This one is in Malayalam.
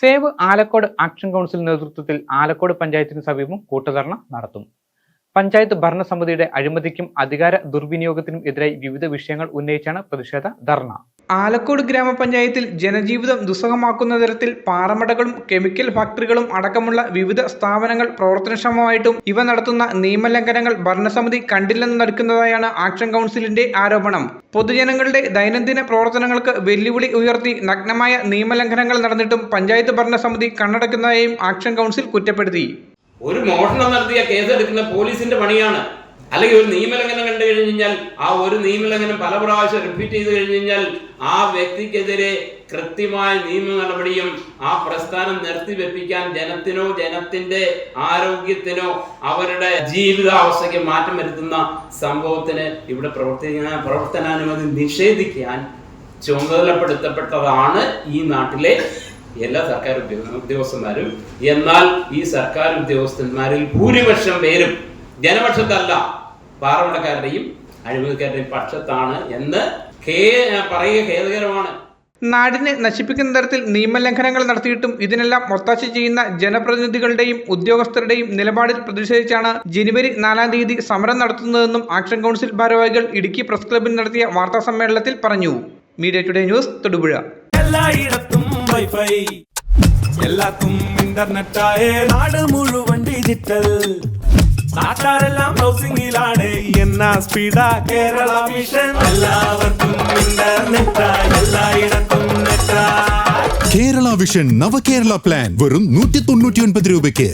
സേവ് ആലക്കോട് ആക്ഷൻ കൗൺസിൽ നേതൃത്വത്തിൽ ആലക്കോട് പഞ്ചായത്തിന് സമീപം കൂട്ടധർണ നടത്തും. പഞ്ചായത്ത് ഭരണസമിതിയുടെ അഴിമതിക്കും അധികാര ദുർവിനിയോഗത്തിനും എതിരായി വിവിധ വിഷയങ്ങൾ ഉന്നയിച്ചാണ് പ്രതിഷേധ ധർണ. ആലക്കോട് ഗ്രാമപഞ്ചായത്തിൽ ജനജീവിതം ദുസ്സഹമാക്കുന്ന തരത്തിൽ പാറമടകളും കെമിക്കൽ ഫാക്ടറികളും അടക്കമുള്ള വിവിധ സ്ഥാപനങ്ങൾ പ്രവർത്തനക്ഷമമായിട്ടും ഇവ നടത്തുന്ന നിയമലംഘനങ്ങൾ ഭരണസമിതി കണ്ടില്ലെന്ന് നടക്കുന്നതായാണ് ആക്ഷൻ കൗൺസിലിന്റെ ആരോപണം. പൊതുജനങ്ങളുടെ ദൈനംദിന പ്രവർത്തനങ്ങൾക്ക് വെല്ലുവിളി ഉയർത്തി നഗ്നമായ നിയമലംഘനങ്ങൾ നടന്നിട്ടും പഞ്ചായത്ത് ഭരണസമിതി കണ്ണടക്കുന്നതായും ആക്ഷൻ കൗൺസിൽ കുറ്റപ്പെടുത്തി. ഒരു മോഷണം നടത്തിയ കേസെടുക്കുന്ന പോലീസിന്റെ പണിയാണ് അല്ലെങ്കിൽ ഒരു നിയമലംഘനം കണ്ടു കഴിഞ്ഞു കഴിഞ്ഞാൽ ആ ഒരു നിയമലംഘനം പല പ്രാവശ്യം റിപ്പീറ്റ് ചെയ്ത് കഴിഞ്ഞു കഴിഞ്ഞാൽ ആ വ്യക്തിക്കെതിരെ കൃത്യമായ നിയമ നടപടിയും ആ പ്രസ്ഥാനം നിർത്തിവെപ്പിക്കാൻ ജനത്തിനോ ജനത്തിന്റെ ആരോഗ്യത്തിനോ അവരുടെ ജീവിതാവസ്ഥയ്ക്ക് മാറ്റം വരുത്തുന്ന സംഭവത്തിന് ഇവിടെ പ്രവർത്തിക്കുന്ന പ്രവർത്തനാനുമതി നിഷേധിക്കാൻ ചുമതലപ്പെടുത്തപ്പെട്ടതാണ് ഈ നാട്ടിലെ എല്ലാ സർക്കാർ ഉദ്യോഗസ്ഥന്മാരും. എന്നാൽ ഈ സർക്കാർ ഉദ്യോഗസ്ഥന്മാരിൽ ഭൂരിപക്ഷം പേരും ജനപക്ഷത്തല്ല. പാർലമെന്റക്കാരുടെയും അഴിമതിക്കാരുടെയും പക്ഷത്താണ് എന്ന് പറയുക ഖേദകരമാണ്. നാടിനെ നശിപ്പിക്കുന്ന തരത്തിൽ നിയമലംഘനങ്ങൾ നടത്തിയിട്ടും ഇതിനെല്ലാം ഒത്താശ ചെയ്യുന്ന ജനപ്രതിനിധികളുടെയും ഉദ്യോഗസ്ഥരുടെയും നിലപാടിൽ പ്രതിഷേധിച്ചാണ് ജനുവരി നാലാം തീയതി സമരം നടത്തുന്നതെന്നും ആക്ഷൻ കൗൺസിൽ ഭാരവാഹികൾ ഇടുക്കി പ്രസ് ക്ലബിൽ നടത്തിയ വാർത്താ സമ്മേളനത്തിൽ പറഞ്ഞു. Media today news Thodupuzha. എല്ലായിടത്തും വൈഫൈ. എല്ലാത്തും നാട് മുഴുവൻ ഡിജിറ്റൽ എന്നാ സ്പീഡാ കേരള മിഷൻ. എല്ലാവർക്കും കേരള വിഷൻ നവകേരള പ്ലാൻ വെറും നൂറ്റി തൊണ്ണൂറ്റി ഒൻപത് രൂപയ്ക്ക്.